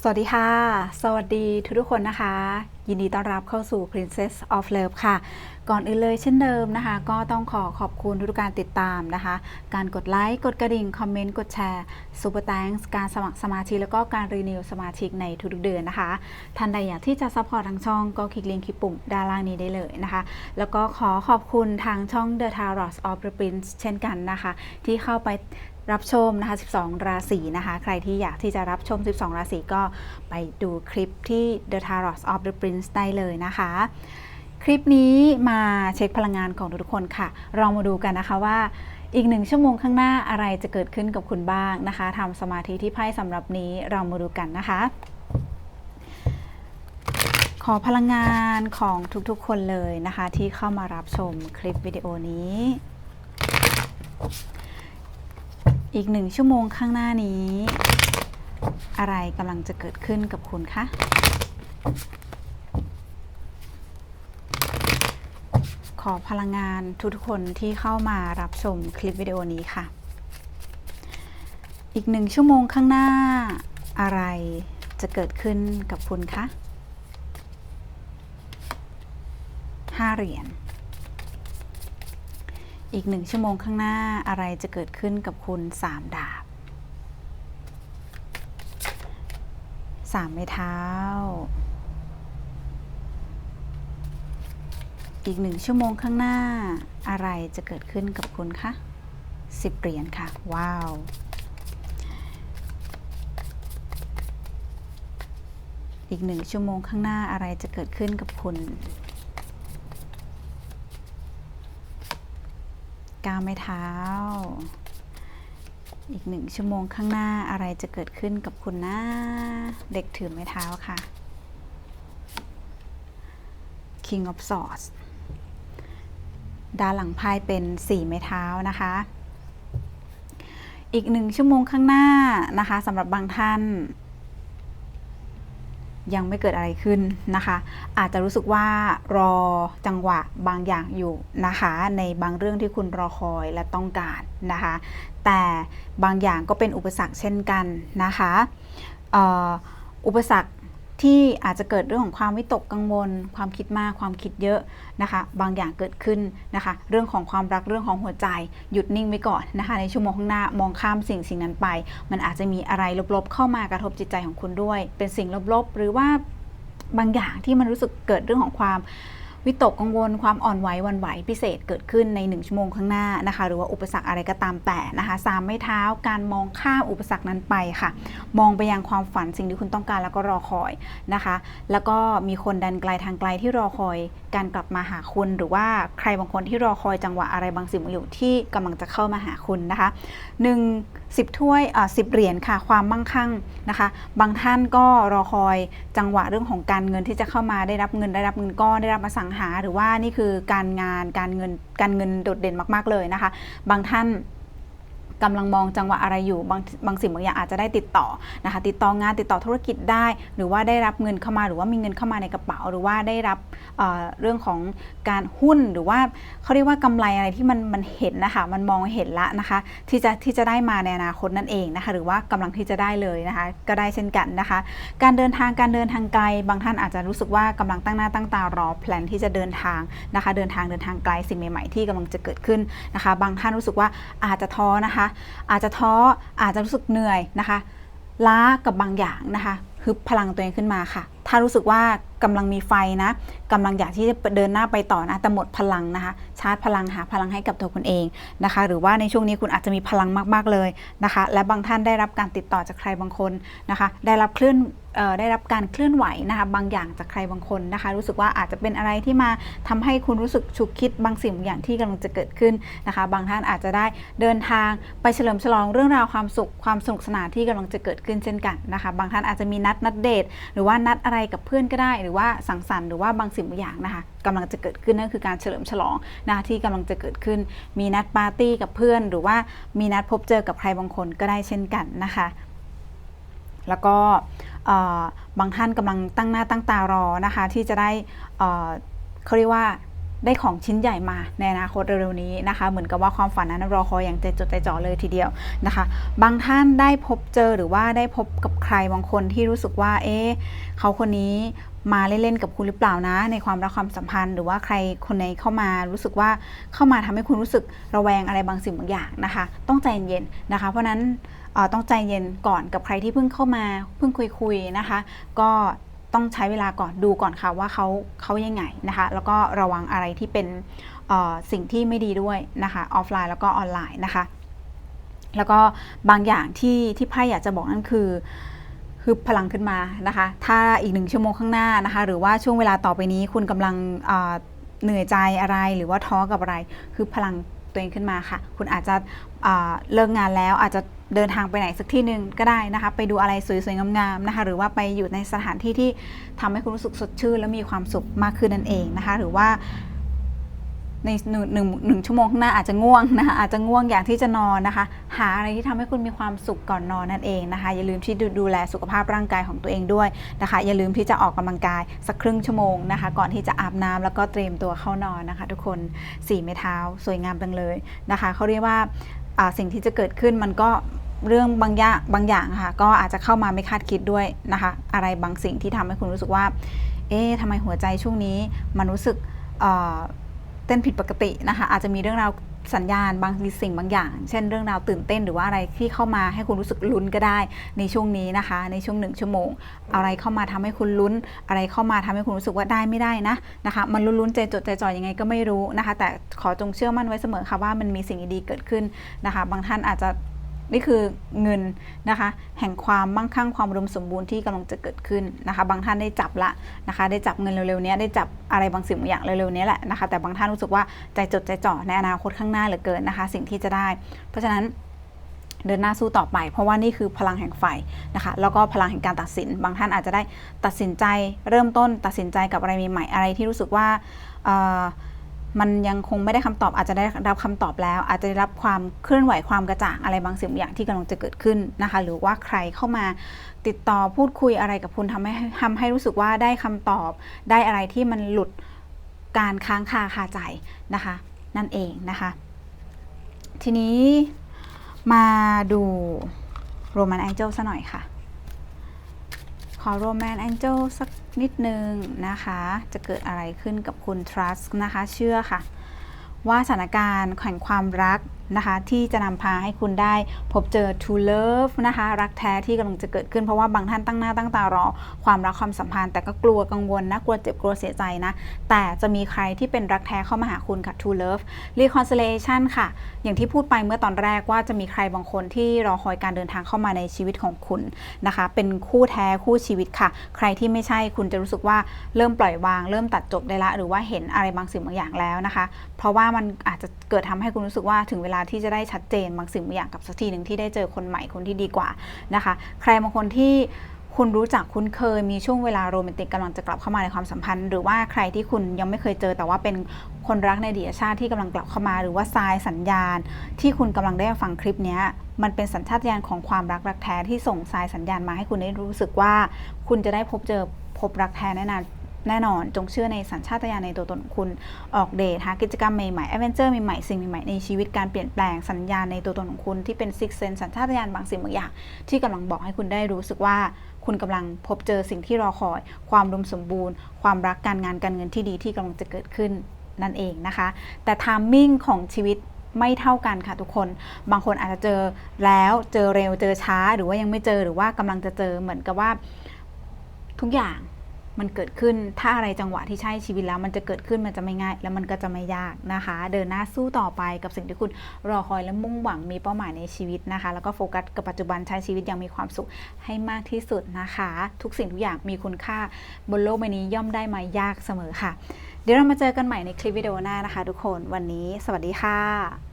สวัสดีค่ะ สวัสดีทุกทุกคนนะคะ ยินดีต้อนรับเข้าสู่ Princess of Love ค่ะ ก่อนอื่นเลยเช่นเดิมนะคะ ก็ต้องขอขอบคุณทุกการติดตามนะคะ การกดไลค์ กดกระดิ่ง คอมเมนต์ กดแชร์ Super Thanks การสมัครสมาชิก แล้วก็การรีนิวสมาชิกในทุกๆเดือนนะคะ ท่านใดอยากที่จะซัพพอร์ตทางช่อง ก็คลิกลิงก์คลิปปุ่มด้านล่างนี้ได้เลยนะคะ แล้วก็ขอขอบคุณทางช่อง The Tarot of the Prince เช่นกันนะคะ ที่เข้าไป รับชมนะคะ 12 ราศีนะคะ ใครที่อยากที่จะรับชม 12 ราศีก็ไปดูคลิปที่ The Tarot of the Prince ได้เลยนะคะ คลิปนี้มาเช็คพลังงานของทุกๆคนค่ะ เรามาดูกันนะคะว่าอีกหนึ่งชั่วโมงข้างหน้าอะไรจะเกิดขึ้นกับคุณบ้างนะคะทำสมาธิที่ไพ่สำหรับนี้เรามาดูกันนะคะ ขอพลังงานของทุกๆคนเลยนะคะ ที่เข้ามารับชมคลิปวิดีโอนี้ อีกหนึ่งชั่วโมงข้างหน้านี้ อะไรกำลังจะเกิดขึ้นกับคุณคะขอพลังงานทุกๆคนที่เข้ามารับชมคลิปวิดีโอนี้ค่ะ อีกหนึ่งชั่วโมงข้างหน้า อะไรจะเกิดขึ้นกับคุณคะห้าเหรียญ อีกหนึ่งชั่วโมงข้างหน้าอะไรจะเกิดขึ้นกับคุณสามดาบสามไม้เท้า อีกหนึ่งชั่วโมงข้างหน้า อะไรจะเกิดขึ้นกับคุณคะสิบเหรียญค่ะ ว้าวอีกหนึ่งชั่วโมงข้างหน้าอะไรจะเกิดขึ้นกับคุณาวไม้เท้า อีกหนึ่งชั่วโมงข้างหน้าอะไรจะเกิดขึ้นกับคุณนะเด็กถือไม้เท้าค่ะ King of Swords ด้านหลังไพ่เป็นสี่ไม้เท้านะคะ อีกหนึ่งชั่วโมงข้างหน้านะคะสำหรับบางท่าน ยังไม่เกิดอะไรขึ้นนะคะ อาจจะรู้สึกว่ารอจังหวะบางอย่างอยู่นะคะ ในบางเรื่องที่คุณรอคอยและต้องการนะคะ แต่บางอย่างก็เป็นอุปสรรคเช่นกันนะคะอออุปสรรค ที่อาจจะเกิดเรื่องของความวิตกกังวล ความคิดมากความคิดเยอะนะคะ บางอย่างเกิดขึ้นนะคะ เรื่องของความรักเรื่องของหัวใจ หยุดนิ่งไว้ก่อนนะคะ ในชั่วโมงข้างหน้ามองข้ามสิ่งสิ่งนั้นไป มันอาจจะมีอะไรลบๆ เข้ามากระทบจิตใจของคุณด้วย เป็นสิ่งลบๆ หรือว่าบางอย่างที่มันรู้สึกเกิดเรื่องของความ วิตกกังวลความอ่อนไหววันไหวพิเศษเกิดขึ้นในหนึ่งชั่วโมงข้างหน้านะคะ หรือว่าอุปสรรคอะไรก็ตามแต่นะคะสามไม่เท้าการมองข้ามอุปสรรคนั้นไปค่ะ มองไปยังความฝันสิ่งที่คุณต้องการแล้วก็รอคอยนะคะ แล้วก็มีคนดันไกลทางไกลที่รอคอย การกลับมาหาคุณ หรือว่าใครบางคนที่รอคอยจังหวะอะไรบางสิ่งบางอย่างที่กำลังจะเข้ามาหาคุณนะคะหนึ่ง สิบถ้วยอ่าสิบเหรียญค่ะ ความมั่งคั่งนะคะ บางท่านก็รอคอยจังหวะเรื่องของการเงินที่จะเข้ามาได้รับเงินได้รับเงินก้อนได้รับมาสังหา หรือว่านี่คือการงานการเงินการเงินโดดเด่นมาก ๆเลยนะคะ บางท่าน กำลังมองจังหวะอะไรอยู่บางบางสิ่งบางอย่างอาจจะได้ติดต่อนะคะติดต่องานติดต่อธุรกิจได้ หรือว่าได้รับเงินเข้ามาหรือว่ามีเงินเข้ามาในกระเป๋า หรือว่าได้รับเเรื่องของการหุ้นหรือว่าเขาเรียกว่ากำไรอะไรที่มันมันเห็นนะคะมันมองเห็นละนะคะที่จะที่จะได้มาในอนาคตนั่นเองนะคะหรือว่ากำลังที่จะได้เลยนะคะก็ได้เช่นกันนะคะ การเดินทางการเดินทางไกล บางท่านอาจจะรู้สึกว่ากำลังตั้งหน้าตั้งตารอแพลนที่จะเดินทางนะคะเดินทางเดินทางไกลสิ่งใหม่ ๆ ที่กำลังจะเกิดขึ้นนะคะ บางท่านรู้สึกว่าอาจจะท้อนะคะอาจจะท้ออาจจะรู้สึกเหนื่อยนะคะ ล้ากับบางอย่างนะคะฮึบพลังตัวเองขึ้นมาค่ะ ถ้ารู้สึกว่ากำลังมีไฟนะกำลังอยากที่จะเดินหน้าไปต่อนะแต่หมดพลังนะคะ ชาร์จพลังหาพลังให้กับตัวคุณเองนะคะ หรือว่าในช่วงนี้คุณอาจจะมีพลังมาก ๆเลยนะคะ และบางท่านได้รับการติดต่อจากใครบางคนนะคะ ได้รับเคลื่อนได้รับการเคลื่อนไหวนะคะบางอย่างจากใครบางคนนะคะ รู้สึกว่าอาจจะเป็นอะไรที่มาทำให้คุณรู้สึกฉุกคิดบางสิ่งบางอย่างที่กำลังจะเกิดขึ้นนะคะ บางท่านอาจจะได้เดินทางไปเฉลิมฉลองเรื่องราวความสุขความสนุกสนานที่กำลังจะเกิดขึ้นเช่นกันนะคะ บางท่านอาจจะมีนัดนัดเดทหรือว่านัดอะไรกับเพื่อนก็ได้หรือว่าสังสรรค์หรือว่าบางสิ่งบางอย่างนะคะกำลังจะเกิดขึ้นนั่นคือการเฉลิมฉลองนะคะที่กำลังจะเกิดขึ้น มีนัดปาร์ตี้กับเพื่อน หรือว่ามีนัดพบเจอกับใครบางคนก็ได้เช่นกันนะคะ แล้วก็บางท่านกำลังตั้งหน้าตั้งตารอนะคะ ที่จะได้เอ่อเขาเรียกว่าได้ของชิ้นใหญ่มาในอนาคตเร็วๆนี้นะคะ เหมือนกับว่าความฝันนั้นรอคอยอย่างใจจดใจจ่อเลยทีเดียวนะคะ บางท่านได้พบเจอหรือว่าได้พบกับใครบางคนที่รู้สึกว่า เอ๊ะเขาคนนี้ มาเล่นๆกับคุณหรือเปล่านะ ในความรักความสัมพันธ์ หรือว่าใครคนไหนเข้ามารู้สึกว่าเข้ามาทำให้คุณรู้สึกระแวงอะไรบางสิ่งบางอย่างนะคะ ต้องใจเย็นๆนะคะ เพราะนั้นต้องใจเย็นก่อนกับใครที่เพิ่งเข้ามาเพิ่งคุยๆนะคะ ก็ต้องใช้เวลาก่อนดูก่อนค่ะว่าเขาเขายังไงนะคะ แล้วก็ระวังอะไรที่เป็นสิ่งที่ไม่ดีด้วยนะคะออฟไลน์แล้วก็ออนไลน์นะคะ แล้วก็บางอย่างที่ที่ไพ่อยากจะบอกนั่นคือ คือพลังขึ้นมานะคะ ถ้าอีกหนึ่งชั่วโมงข้างหน้านะคะ หรือว่าช่วงเวลาต่อไปนี้คุณกำลังเหนื่อยใจอะไรหรือว่าท้อกับอะไรคือพลังตัวเองขึ้นมาค่ะ คุณอาจจะเลิกงานแล้วอาจจะเดินทางไปไหนสักที่หนึ่งก็ได้นะคะ ไปดูอะไรสวยๆ งามๆนะคะ หรือว่าไปอยู่ในสถานที่ที่ทำให้คุณรู้สึกสดชื่น และมีความสุขมากขึ้นนั่นเองนะคะ หรือว่า ในหนึ่งหนึ่งหนึ่งชั่วโมงข้างหน้าอาจจะง่วงนะคะอาจจะง่วงอยากที่จะนอนนะคะ หาอะไรที่ทำให้คุณมีความสุขก่อนนอนนั่นเองนะคะ อย่าลืมที่ดูดูแลสุขภาพร่างกายของตัวเองด้วยนะคะ อย่าลืมที่จะออกกำลังกายสักครึ่งชั่วโมงนะคะ ก่อนที่จะอาบน้ำแล้วก็เตรียมตัวเข้านอนนะคะ ทุกคนสี่ไม้เท้าสวยงามจังเลยนะคะเขาเรียกว่าอ่าสิ่งที่จะเกิดขึ้นมันก็เรื่องบางอย่างบางอย่างค่ะ ก็อาจจะเข้ามาไม่คาดคิดด้วยนะคะ อะไรบางสิ่งที่ทำให้คุณรู้สึกว่า เอ๊ะทำไมหัวใจช่วงนี้มันรู้สึก เต้นผิดปกตินะคะอาจจะมีเรื่องราวสัญญาณบางสิ่งบางอย่าง เช่นเรื่องราวตื่นเต้นหรือว่าอะไรที่เข้ามาให้คุณรู้สึกลุ้นก็ได้ ในช่วงนี้นะคะ ในช่วงหนึ่งชั่วโมง อะไรเข้ามาทำให้คุณลุ้น อะไรเข้ามาทำให้คุณรู้สึกว่าได้ไม่ได้นะนะคะ มันลุ้นๆใจจดใจจ่อยังไงก็ไม่รู้นะคะ แต่ขอจงเชื่อมั่นไว้เสมอค่ะว่ามันมีสิ่งดีๆเกิดขึ้นนะคะ บางท่านอาจจะ นี่คือเงินนะคะ แห่งความมั่งคั่งความอุมสมบูรณ์ที่กำลังจะเกิดขึ้นนะคะ บางท่านได้จับละนะคะ ได้จับเงินเร็วๆนี้ได้จับอะไรบางสิ่งบางอย่างเร็วๆนี้แหละนะคะ แต่บางท่านรู้สึกว่าใจจดใจจ่อในอนาคตข้างหน้าเหลือเกินนะคะ สิ่งที่จะได้ เพราะฉะนั้นเดินหน้าสู้ต่อไป เพราะว่านี่คือพลังแห่งไฟนะคะ แล้วก็พลังแห่งการตัดสิน บางท่านอาจจะได้ตัดสินใจเริ่มต้นตัดสินใจกับอะไรใหม่ๆอะไรที่รู้สึกว่าอ มันยังคงไม่ได้คำตอบอาจจะได้รับคำตอบแล้ว อาจจะได้รับความเคลื่อนไหวความกระจ่างอะไรบางสิ่งบางอย่างที่กำลังจะเกิดขึ้นนะคะ หรือว่าใครเข้ามาติดต่อพูดคุยอะไรกับคุณทำให้ทำให้รู้สึกว่าได้คำตอบได้อะไรที่มันหลุดการค้างคาคาใจนะคะ นั่นเองนะคะ ทีนี้มาดูโรแมนแองเจิลซะหน่อยค่ะ ขอโรแมนแองเจิลสัก นิดนึงนะคะ จะเกิดอะไรขึ้นกับคุณ trust นะคะ เชื่อค่ะ ว่าสถานการณ์แห่งความรัก นะคะที่จะนำพาให้คุณได้พบเจอ true love นะคะรักแท้ที่กำลังจะเกิดขึ้นเพราะว่าบางท่านตั้งหน้าตั้งตารอ ความรักความสัมพันธ์แต่ก็กลัวกังวลนะกลัวเจ็บกลัวเสียใจนะ แต่จะมีใครที่เป็นรักแท้เข้ามาหาคุณค่ะ true love reconciliation ค่ะ อย่างที่พูดไปเมื่อตอนแรกว่าจะมีใครบางคนที่รอคอยการเดินทางเข้ามาในชีวิตของคุณนะคะ เป็นคู่แท้คู่ชีวิตค่ะ ใครที่ไม่ใช่คุณจะรู้สึกว่าเริ่มปล่อยวาง เริ่มตัดจบได้ละ หรือว่าเห็นอะไรบางสิ่งบางอย่างแล้วนะคะ เพราะว่ามันอาจจะเกิดทำให้คุณรู้สึกว่าถึงเวลาที่จะได้ชัดเจนบางสิ่งบางอย่างกับสักทีหนึ่งที่ได้เจอคนใหม่คนที่ดีกว่านะคะ ใครบางคนที่คุณรู้จักคุ้นเคยมีช่วงเวลาโรแมนติกกำลังจะกลับเข้ามาในความสัมพันธ์ หรือว่าใครที่คุณยังไม่เคยเจอ แต่ว่าเป็นคนรักในดีตชาติที่กำลังกลับเข้ามา หรือว่าทรายสัญญาณ ที่คุณกำลังได้ฟังคลิปนี้มันเป็นสัญชาตญาณของความรักรักแท้ที่ส่งทรายสัญญาณมาให้คุณได้รู้สึกว่า คุณจะได้พบเจอพบรักแท้แน่นอน แน่นอนจงเชื่อในสัญชาตญาณในตัวตนของคุณออกเดทหากิจกรรมใหม่ๆแอดเวนเจอร์ใหม่ๆสิ่งใหม่ๆในชีวิตการเปลี่ยนแปลงสัญญาณในตัวตนของคุณที่เป็นซิกเซนสัญชาตญาณบางสิ่งบางอย่าง ที่กำลังบอกให้คุณได้รู้สึกว่าคุณกำลังพบเจอสิ่งที่รอคอย ความรวมสมบูรณ์ ความรักการงานการเงินที่ดีที่กำลังจะเกิดขึ้นนั่นเองนะคะ แต่ทามมิ่งของชีวิตไม่เท่ากันค่ะทุกคน บางคนอาจจะเจอแล้วเจอเร็วเจอช้า หรือว่ายังไม่เจอหรือว่ากำลังจะเจอเหมือนกับว่าทุกอย่าง มันเกิดขึ้นถ้าอะไรจังหวะที่ใช่ชีวิตแล้วมันจะเกิดขึ้นมันจะไม่ง่าย แล้วมันก็จะไม่ยากนะคะ เดินหน้าสู้ต่อไปกับสิ่งที่คุณรอคอยและมุ่งหวังมีเป้าหมายในชีวิตนะคะ แล้วก็โฟกัสกับปัจจุบันใช้ชีวิตอย่างมีความสุขให้มากที่สุดนะคะ ทุกสิ่งทุกอย่างมีคุณค่าบนโลกใบนี้ย่อมได้มายากเสมอค่ะ เดี๋ยวเรามาเจอกันใหม่ในคลิปวิดีโอหน้านะคะ ทุกคนวันนี้ สวัสดีค่ะ